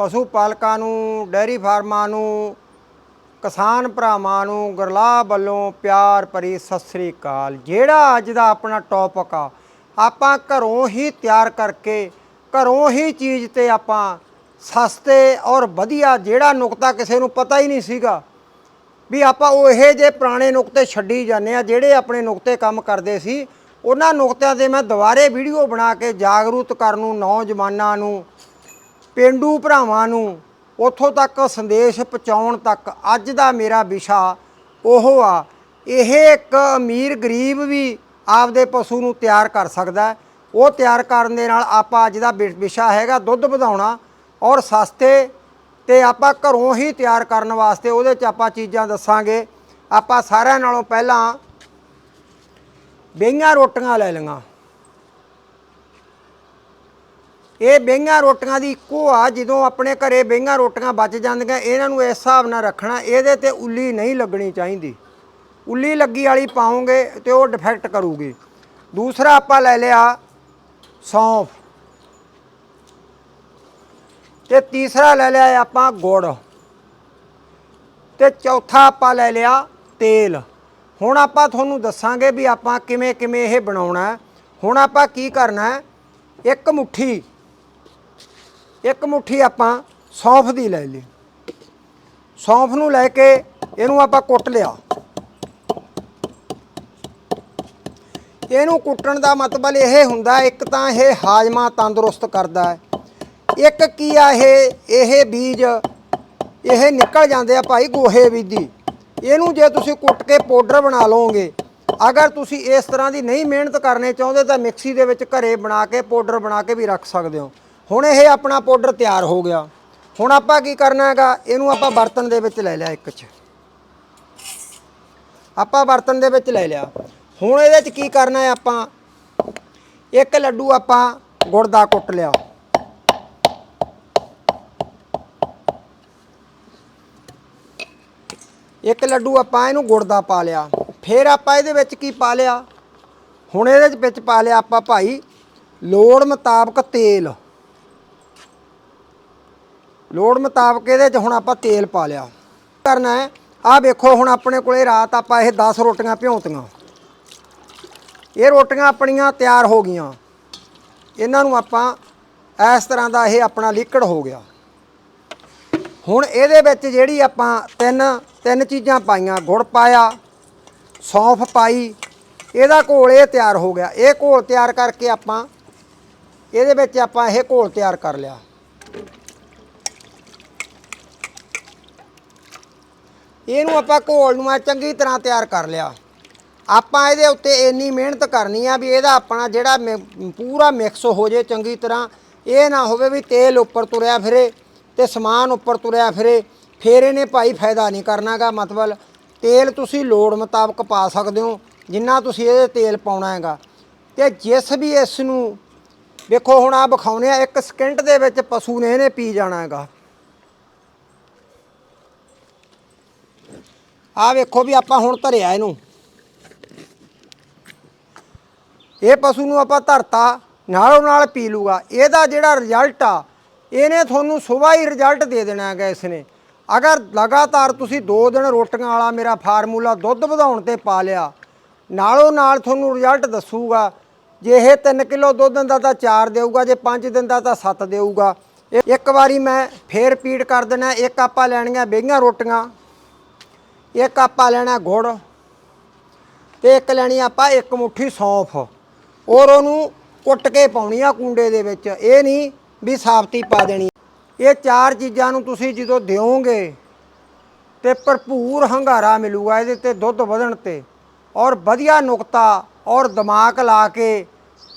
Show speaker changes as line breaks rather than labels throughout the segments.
ਪਸ਼ੂ ਪਾਲਕਾਂ ਨੂੰ ਡੈਰੀ ਫਾਰਮਾਂ ਨੂੰ, ਕਿਸਾਨ ਭਰਾਵਾਂ ਨੂੰ ਗੁਰਲਾਹ ਵੱਲੋਂ ਪਿਆਰ ਭਰੀ ਸਤਿ ਸ੍ਰੀ ਅਕਾਲ। ਜਿਹੜਾ ਅੱਜ ਦਾ ਆਪਣਾ ਟੌਪਿਕ ਆ, ਆਪਾਂ ਘਰੋਂ ਹੀ ਤਿਆਰ ਕਰਕੇ, ਘਰੋਂ ਹੀ ਚੀਜ਼ ਤੇ ਆਪਾਂ ਸਸਤੇ ਔਰ ਵਧੀਆ ਜਿਹੜਾ ਨੁਕਤਾ ਕਿਸੇ ਨੂੰ ਪਤਾ ਹੀ ਨਹੀਂ ਸੀਗਾ, ਵੀ ਆਪਾਂ ਉਹ ਇਹ ਜੇ ਪੁਰਾਣੇ ਨੁਕਤੇ ਛੱਡੀ ਜਾਂਦੇ ਆ, ਜਿਹੜੇ ਆਪਣੇ ਨੁਕਤੇ ਕੰਮ ਕਰਦੇ ਸੀ। ਉਹਨਾਂ ਨੁਕਤਿਆਂ ਤੇ ਮੈਂ ਦੁਬਾਰੇ ਵੀਡੀਓ ਬਣਾ ਕੇ ਜਾਗਰੂਕ ਕਰਨ ਨੂੰ, ਨੌਜਵਾਨਾਂ ਨੂੰ ਪਿੰਡੂ ਭਰਾਵਾਂ ਨੂੰ ਉੱਥੋਂ ਤੱਕ ਸੰਦੇਸ਼ ਪਹੁੰਚਾਉਣ ਤੱਕ ਅੱਜ ਦਾ ਮੇਰਾ ਵਿਸ਼ਾ ਉਹ ਆ, ਇਹ ਇੱਕ ਅਮੀਰ ਗਰੀਬ ਵੀ ਆਪਦੇ ਪਸ਼ੂ ਨੂੰ ਤਿਆਰ ਕਰ ਸਕਦਾ ਉਹ ਤਿਆਰ ਕਰਨ ਦੇ ਨਾਲ ਆਪਾਂ ਅੱਜ ਦਾ ਵਿ- ਵਿਸ਼ਾ ਹੈਗਾ ਦੁੱਧ ਵਧਾਉਣਾ ਔਰ ਸਸਤੇ ਤੇ ਆਪਾਂ ਘਰੋਂ ਹੀ ਤਿਆਰ ਕਰਨ ਵਾਸਤੇ ਉਹਦੇ 'ਚ ਆਪਾਂ ਚੀਜ਼ਾਂ ਦੱਸਾਂਗੇ। ਆਪਾਂ ਸਾਰਿਆਂ ਨਾਲੋਂ ਪਹਿਲਾਂ ਬੇਈਆਂ ਰੋਟੀਆਂ ਲੈ ਲਈਆਂ। ਇਹ ਬੇਈਆਂ ਰੋਟੀਆਂ ਦੀ ਇੱਕੋ ਆ, ਜਦੋਂ ਆਪਣੇ ਘਰੇ ਬੇਈਆਂ ਰੋਟੀਆਂ ਬਚ ਜਾਂਦੀਆਂ, ਇਹਨਾਂ ਨੂੰ ਇਸ ਹਿਸਾਬ ਨਾਲ ਰੱਖਣਾ, ਇਹਦੇ ਤੇ ਉੱਲੀ ਨਹੀਂ ਲੱਗਣੀ ਚਾਹੀਦੀ। ਉੱਲੀ ਲੱਗੀ ਵਾਲੀ ਪਾਉਂਗੇ ਤੇ ਉਹ ਡਿਫੈਕਟ ਕਰੂਗੀ। ਦੂਸਰਾ ਆਪਾਂ ਲੈ ਲਿਆ ਸੌਂਫ। ਤੇ ਤੀਸਰਾ ਲੈ ਲਿਆ ਆਪਾਂ ਗੁੜ। ਤੇ ਚੌਥਾ ਆਪਾਂ ਲੈ ਲਿਆ ਤੇਲ। ਹੁਣ ਆਪਾਂ ਤੁਹਾਨੂੰ ਦੱਸਾਂਗੇ ਵੀ ਆਪਾਂ ਕਿਵੇਂ ਕਿਵੇਂ ਇਹ ਬਣਾਉਣਾ। ਹੁਣ ਆਪਾਂ ਕੀ ਕਰਨਾ ਹੈ? ਇੱਕ ਮੁਠੀ ਇੱਕ ਮੁਠੀ ਆਪਾਂ ਸੌਂਫ ਦੀ ਲੈ ਲਈ। ਸੌਂਫ ਨੂੰ ਲੈ ਕੇ ਇਹਨੂੰ ਆਪਾਂ ਕੁੱਟ ਲਿਆ। ਇਹਨੂੰ ਕੁੱਟਣ ਦਾ ਮਤਲਬ ਇਹ ਹੁੰਦਾ, ਇੱਕ ਤਾਂ ਇਹ ਹਾਜ਼ਮਾ ਤੰਦਰੁਸਤ ਕਰਦਾ ਹੈ। ਇੱਕ ਕੀ ਆ ਇਹ ਇਹ ਬੀਜ, ਇਹ ਨਿਕਲ ਜਾਂਦੇ ਆ ਭਾਈ ਗੋਹੇ ਬੀਜੀ। ਇਹਨੂੰ ਜੇ ਤੁਸੀਂ ਕੁੱਟ ਕੇ ਪਾਊਡਰ ਬਣਾ ਲਓਗੇ, ਅਗਰ ਤੁਸੀਂ ਇਸ ਤਰ੍ਹਾਂ ਦੀ ਨਹੀਂ ਮਿਹਨਤ ਕਰਨੇ ਚਾਹੁੰਦੇ ਤਾਂ ਮਿਕਸੀ ਦੇ ਵਿੱਚ ਘਰੇ ਬਣਾ ਕੇ ਪਾਊਡਰ ਬਣਾ ਕੇ ਵੀ ਰੱਖ ਸਕਦੇ ਹੋ। ਹੁਣ ਇਹ ਆਪਣਾ ਪਾਊਡਰ ਤਿਆਰ ਹੋ ਗਿਆ। ਹੁਣ ਆਪਾਂ ਕੀ ਕਰਨਾ ਹੈਗਾ, ਇਹਨੂੰ ਆਪਾਂ ਬਰਤਨ ਦੇ ਵਿੱਚ ਲੈ ਲਿਆ ਇੱਕ 'ਚ। ਆਪਾਂ ਬਰਤਨ ਦੇ ਵਿੱਚ ਲੈ ਲਿਆ। ਹੁਣ ਇਹਦੇ 'ਚ ਕੀ ਕਰਨਾ ਹੈ ਆਪਾਂ? ਇੱਕ ਲੱਡੂ ਆਪਾਂ ਗੁੜ ਦਾ ਕੁੱਟ ਲਿਆ। ਇੱਕ ਲੱਡੂ ਆਪਾਂ ਇਹਨੂੰ ਗੁੜ ਦਾ ਪਾ ਲਿਆ। ਫਿਰ ਆਪਾਂ ਇਹਦੇ ਵਿੱਚ ਕੀ ਪਾ ਲਿਆ? ਹੁਣ ਇਹਦੇ ਵਿੱਚ ਪਾ ਲਿਆ ਆਪਾਂ ਭਾਈ ਲੋੜ ਮੁਤਾਬਕ ਤੇਲ। ਲੋੜ ਮੁਤਾਬਕ ਇਹਦੇ ਚ ਹੁਣ ਆਪਾਂ ਤੇਲ ਪਾ ਲਿਆ। ਕਰਨਾ ਹੈ? ਆਹ ਵੇਖੋ, ਹੁਣ ਆਪਣੇ ਕੋਲੇ ਰਾਤ ਆਪਾਂ ਇਹ 10 ਰੋਟੀਆਂ ਭਿਉਂਤੀਆਂ। ਇਹ ਰੋਟੀਆਂ ਆਪਣੀਆਂ ਤਿਆਰ ਹੋ ਗਈਆਂ। ਇਹਨਾਂ ਨੂੰ ਆਪਾਂ ਇਸ ਤਰ੍ਹਾਂ ਦਾ ਇਹ ਆਪਣਾ ਲਿਕੜ ਹੋ ਗਿਆ। ਹੁਣ ਇਹਦੇ ਵਿੱਚ ਜਿਹੜੀ ਆਪਾਂ ਤਿੰਨ ਤਿੰਨ ਚੀਜ਼ਾਂ ਪਾਈਆਂ, ਗੁੜ ਪਾਇਆ, ਸੌਂਫ ਪਾਈ, ਇਹਦਾ ਘੋਲ ਇਹ ਤਿਆਰ ਹੋ ਗਿਆ। ਇਹ ਘੋਲ ਤਿਆਰ ਕਰਕੇ ਆਪਾਂ, ਇਹਦੇ ਵਿੱਚ ਆਪਾਂ ਇਹ ਘੋਲ ਤਿਆਰ ਕਰ ਲਿਆ। ਇਹਨੂੰ ਆਪਾਂ ਘੋਲ ਨੂੰ ਆ ਚੰਗੀ ਤਰ੍ਹਾਂ ਤਿਆਰ ਕਰ ਲਿਆ। ਆਪਾਂ ਇਹਦੇ ਉੱਤੇ ਇੰਨੀ ਮਿਹਨਤ ਕਰਨੀ ਆ ਵੀ ਇਹਦਾ ਆਪਣਾ ਜਿਹੜਾ ਮਿ- ਪੂਰਾ ਮਿਕਸ ਹੋ ਜੇ ਚੰਗੀ ਤਰ੍ਹਾਂ। ਇਹ ਨਾ ਹੋਵੇ ਵੀ ਤੇਲ ਉੱਪਰ ਤੁਰਿਆ ਫਿਰੇ ਤੇ ਸਮਾਨ ਉੱਪਰ ਤੁਰਿਆ ਫਿਰੇ, ਫੇਰ ਇਹਨੇ ਭਾਈ ਫਾਇਦਾ ਨਹੀਂ ਕਰਨਾਗਾ, ਮਤਲਬ ਤੇਲ ਤੁਸੀਂ ਲੋੜ ਮੁਤਾਬਕ ਪਾ ਸਕਦੇ ਹੋ, ਜਿੰਨਾ ਤੁਸੀਂ ਇਹਦੇ ਤੇਲ ਪਾਉਣਾ ਹੈਗਾ। ਤੇ ਜਿਸ ਵੀ ਇਸ ਨੂੰ, ਵੇਖੋ ਹੁਣ ਆ ਵਿਖਾਉਨੇ ਆ, ਇੱਕ ਸਕਿੰਟ ਦੇ ਵਿੱਚ ਪਸ਼ੂ ਨੇ ਇਹਨੇ ਪੀ ਜਾਣਾ ਹੈਗਾ। ਆਹ ਵੇਖੋ ਵੀ ਆਪਾਂ ਹੁਣ ਧਰਿਆ ਇਹਨੂੰ। ਇਹ ਪਸ਼ੂ ਨੂੰ ਆਪਾਂ ਧਰਤਾ, ਨਾਲੋਂ ਨਾਲ ਪੀ ਲੂਗਾ। ਇਹਦਾ ਜਿਹੜਾ ਰਿਜ਼ਲਟ ਆ, ਇਹਨੇ ਤੁਹਾਨੂੰ ਸਵੇਰ ਹੀ ਰਿਜ਼ਲਟ ਦੇ ਦੇਣਾ ਹੈਗਾ ਇਸ ਨੇ ਅਗਰ ਲਗਾਤਾਰ ਤੁਸੀਂ 2 ਦਿਨ ਰੋਟੀਆਂ ਵਾਲਾ ਮੇਰਾ ਫਾਰਮੂਲਾ ਦੁੱਧ ਵਧਾਉਣ ਤੇ ਪਾ ਲਿਆ, ਨਾਲੋਂ ਨਾਲ ਤੁਹਾਨੂੰ ਰਿਜ਼ਲਟ ਦੱਸੂਗਾ। ਜੇ ਇਹ 3 ਕਿਲੋ ਦੁੱਧ ਦਿੰਦਾ ਤਾਂ 4 ਦੇਊਗਾ, ਜੇ 5 ਦਿੰਦਾ ਤਾਂ 7 ਦੇਊਗਾ। ਇਹ- ਇੱਕ ਵਾਰੀ ਮੈਂ ਫੇਰ ਰਿਪੀਟ ਕਰ ਦੇਣਾ ਇੱਕ ਆਪਾਂ ਲੈਣੀਆਂ ਬੇਹੀਆਂ ਰੋਟੀਆਂ। ਇੱਕ ਆਪਾਂ ਲੈਣਾ ਗੁੜ ਤੇ ਇੱਕ ਲੈਣੀ ਆਪਾਂ ਇੱਕ ਮੁੱਠੀ ਸੌਂਫ। ਔਰ ਉਹਨੂੰ ਕੁੱਟ ਕੇ ਪਾਉਣੀ ਆ ਕੁੰਡੇ ਦੇ ਵਿੱਚ। ਇਹ ਨਹੀਂ ਵੀ ਸਾਫਤੀ ਪਾ ਦੇਣੀ। ਇਹ ਚਾਰ ਚੀਜ਼ਾਂ ਨੂੰ ਤੁਸੀਂ ਜਦੋਂ ਦਿਓਗੇ ਤੇ ਭਰਪੂਰ ਹੰਗਾਰਾ ਮਿਲੂਗਾ ਇਹਦੇ ਤੇ ਦੁੱਧ ਵਧਣ ਤੇ। ਔਰ ਵਧੀਆ ਨੁਕਤਾ ਔਰ ਦਿਮਾਗ ਲਾ ਕੇ,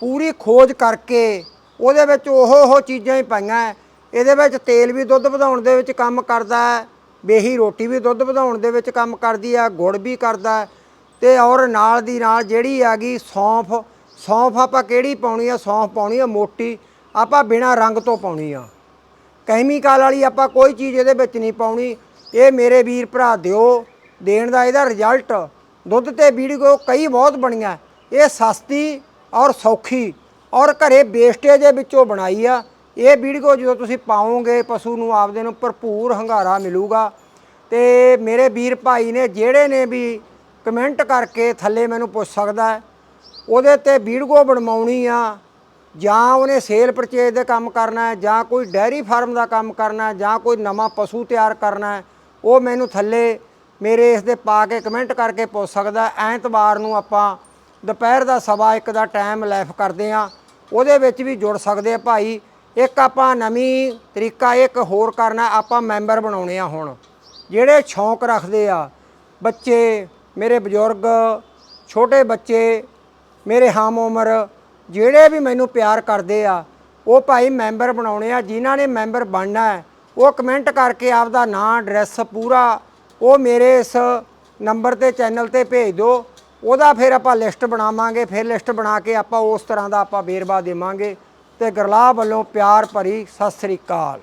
ਪੂਰੀ ਖੋਜ ਕਰਕੇ ਉਹਦੇ ਵਿੱਚ ਉਹ ਉਹ ਚੀਜ਼ਾਂ ਹੀ ਪਾਈਆਂ। ਇਹਦੇ ਵਿੱਚ ਤੇਲ ਵੀ ਦੁੱਧ ਵਧਾਉਣ ਦੇ ਵਿੱਚ ਕੰਮ ਕਰਦਾ ਹੈ। ਬੇਹੀ ਰੋਟੀ ਵੀ ਦੁੱਧ ਵਧਾਉਣ ਦੇ ਵਿੱਚ ਕੰਮ ਕਰਦੀ ਆ, ਗੁੜ ਵੀ ਕਰਦਾ ਹੈ ਤੇ ਔਰ ਨਾਲ ਦੀ ਨਾਲ ਜਿਹੜੀ ਹੈਗੀ ਸੌਂਫ ਸੌਂਫ ਆਪਾਂ ਕਿਹੜੀ ਪਾਉਣੀ ਆ? ਸੌਂਫ ਪਾਉਣੀ ਆ ਮੋਟੀ, ਆਪਾਂ ਬਿਨਾ ਰੰਗ ਤੋਂ ਪਾਉਣੀ ਆ। ਕੈਮੀਕਲ ਵਾਲੀ ਆਪਾਂ ਕੋਈ ਚੀਜ਼ ਇਹਦੇ ਵਿੱਚ ਨਹੀਂ ਪਾਉਣੀ, ਇਹ ਮੇਰੇ ਵੀਰ ਭਰਾ ਦਿਓ, ਦੇਣ ਦਾ ਇਹਦਾ ਰਿਜ਼ਲਟ ਦੁੱਧ ਤੇ ਵੀਡੀਓ ਕਈ ਬਹੁਤ ਬਣੀਆਂ, ਇਹ ਸਸਤੀ ਔਰ ਸੌਖੀ ਔਰ ਘਰੇ ਵੇਸਟੇਜ ਦੇ ਵਿੱਚੋਂ ਬਣਾਈ ਆ। ਇਹ ਵੀਡੀਓ ਜਦੋਂ ਤੁਸੀਂ ਪਾਓਗੇ ਪਸ਼ੂ ਨੂੰ ਆਪਦੇ ਨੂੰ ਭਰਪੂਰ ਹੰਗਾਰਾ ਮਿਲੂਗਾ। ਤੇ ਮੇਰੇ ਵੀਰ ਭਾਈ ਨੇ ਜਿਹੜੇ ਨੇ ਵੀ ਕਮੈਂਟ ਕਰਕੇ ਥੱਲੇ ਮੈਨੂੰ ਪੁੱਛ ਸਕਦਾ ਉਹਦੇ ਤੇ ਵੀਡੀਓ ਬਣਵਾਉਣੀ ਆ, ਜਾਂ ਉਹਨੇ ਸੇਲ ਪਰਚੇਜ ਦੇ ਕੰਮ ਕਰਨਾ ਹੈ, ਜਾਂ ਕੋਈ ਡੈਰੀ ਫਾਰਮ ਦਾ ਕੰਮ ਕਰਨਾ ਹੈ, ਜਾਂ ਕੋਈ ਨਵਾਂ ਪਸ਼ੂ ਤਿਆਰ ਕਰਨਾ ਹੈ, ਉਹ ਮੈਨੂੰ ਥੱਲੇ ਮੇਰੇ ਇਸ ਦੇ ਪਾ ਕੇ ਕਮੈਂਟ ਕਰਕੇ ਪੁੱਛ ਸਕਦਾ ਐਤਵਾਰ ਨੂੰ ਆਪਾਂ ਦੁਪਹਿਰ ਦਾ ਸਵਾ ਇੱਕ ਦਾ ਟਾਈਮ ਲੈਫ ਕਰਦੇ ਆ ਉਹਦੇ ਵਿੱਚ ਵੀ ਜੁੜ ਸਕਦੇ ਆ ਭਾਈ। ਇੱਕ ਆਪਾਂ ਨਵੀਂ ਤਰੀਕਾ, ਇੱਕ ਹੋਰ ਕਰਨਾ ਆਪਾਂ ਮੈਂਬਰ ਬਣਾਉਣੇ ਆ ਹੁਣ। ਜਿਹੜੇ ਸ਼ੌਂਕ ਰੱਖਦੇ ਆ, ਬੱਚੇ, ਮੇਰੇ ਬਜ਼ੁਰਗ, ਛੋਟੇ ਬੱਚੇ, ਮੇਰੇ ਹਮ ਉਮਰ, ਜਿਹੜੇ ਵੀ ਮੈਨੂੰ ਪਿਆਰ ਕਰਦੇ ਆ, ਉਹ ਭਾਈ ਮੈਂਬਰ ਬਣਾਉਣੇ ਆ, ਜਿਨ੍ਹਾਂ ਨੇ ਮੈਂਬਰ ਬਣਨਾ ਹੈ, ਉਹ ਕਮੈਂਟ ਕਰਕੇ ਆਪਦਾ ਨਾਂ, ਐਡਰੈਸ ਪੂਰਾ, ਉਹ ਮੇਰੇ ਇਸ ਨੰਬਰ ਤੇ, ਚੈਨਲ ਤੇ ਭੇਜ ਦਿਓ। ਉਹਦਾ ਫਿਰ ਆਪਾਂ ਲਿਸਟ ਬਣਾਵਾਂਗੇ, ਫਿਰ ਲਿਸਟ ਬਣਾ ਕੇ ਆਪਾਂ ਉਸ ਤਰ੍ਹਾਂ ਦਾ ਆਪਾਂ ਵੇਰਵਾ ਦੇਵਾਂਗੇ। ਤੇ ਗਰਲਾਹ ਵੱਲੋਂ ਪਿਆਰ ਭਰੀ ਸਤਿ ਸ੍ਰੀ ਅਕਾਲ।